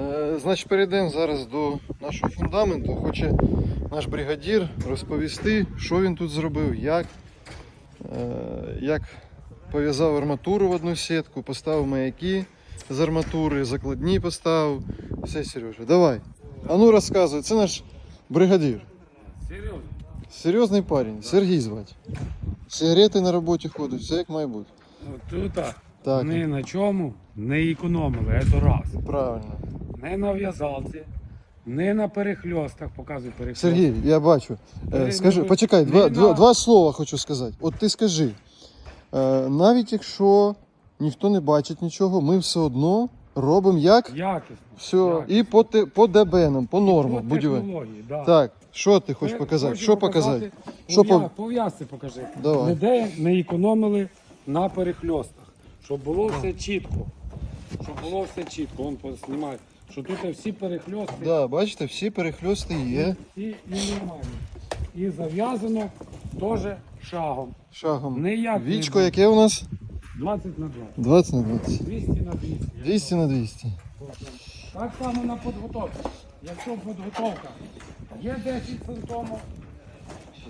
Е, Значить, перейдемо зараз до нашого фундаменту. Хоче наш бригадір розповісти, що він тут зробив, як, е, як пов'язав арматуру в одну сітку, поставив маяки з арматури, закладні поставив. Все, Сережа, давай. А ну розказуй, це наш бригадір. Серйозно? Серйозний парень, Сергій звати. Сигарети на роботі ходять, все як має бути. Тут Так, ні на чому не економили, це раз. правильно. Не на в'язалці, не на перехльостах, показуй перехльост. Сергій, я бачу. Е, скажи, почекай, два, на- два, два слова хочу сказати. От ти скажи, е, навіть якщо ніхто не бачить нічого, ми все одно робимо як? Якісно. Все, якісно. і по, те- по ДБНам, по нормам будівель. технології, да. Так, що ти хочеш показати? Що показати? Що по- Пов'язки покажи. Давай. Ніде не економили на перехльостах. Щоб було все чітко. Щоб було все чітко. Вон поснімай. Що тут всі перехльости. Да, бачите, всі перехльости є І, і нормально. І зав'язано теж шагом. шагом. Ніяк не Вічко яке у нас? 20 на 20. 20 на 20. 200 на 200. 200 на 200. Так само на підготовку. Якщо підготовка є 10 сантомів,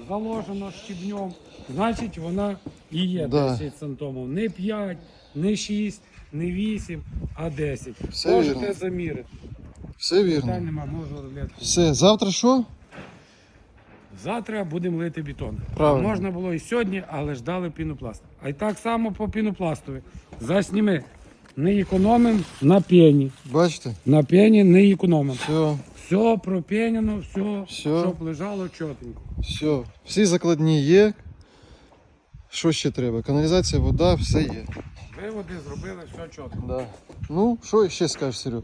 заложено щебнем, значить вона і є Да. 10 сантомів. Не 5, не 6, не 8, а 10. Все Можете вірно. замірити. Все Питань вірно. нема, можу робити. Все, завтра що? Завтра будемо лити бетон. Правильно. Можна було і сьогодні, але ждали пінопласт. А й так само по пінопластові. Засніми. Не економимо на пені. Бачите? На пені не економимо. Все, Все пропенено, все, Все. щоб лежало чотенько. все. Всі закладні є. Що ще треба? Каналізація, вода, все є. Виводи зробили все чітко. Да. Ну, що ще скажеш, Серега?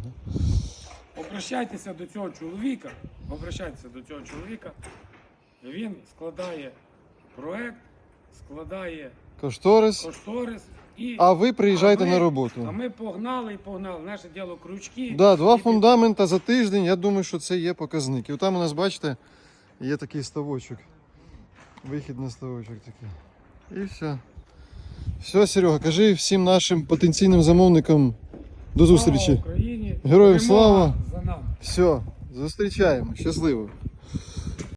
Обращайтеся до цього чоловіка. Обращайтеся до цього чоловіка. Він складає проект, складає Кошторис. кошторис і. А ви приїжджайте А ми- на А ми погнали і погнали. Наше діло крючки. Да, два і- фундамента за тиждень, я думаю, що це є показник. І там у нас, бачите, є такий ставочок. Вихід на ставочок такий. І все. Все, Серега, кажи всім нашим потенційним замовникам до Слава зустрічі. Україні! Героям слава! за нами! Все, зустрічаємо. Щасливо.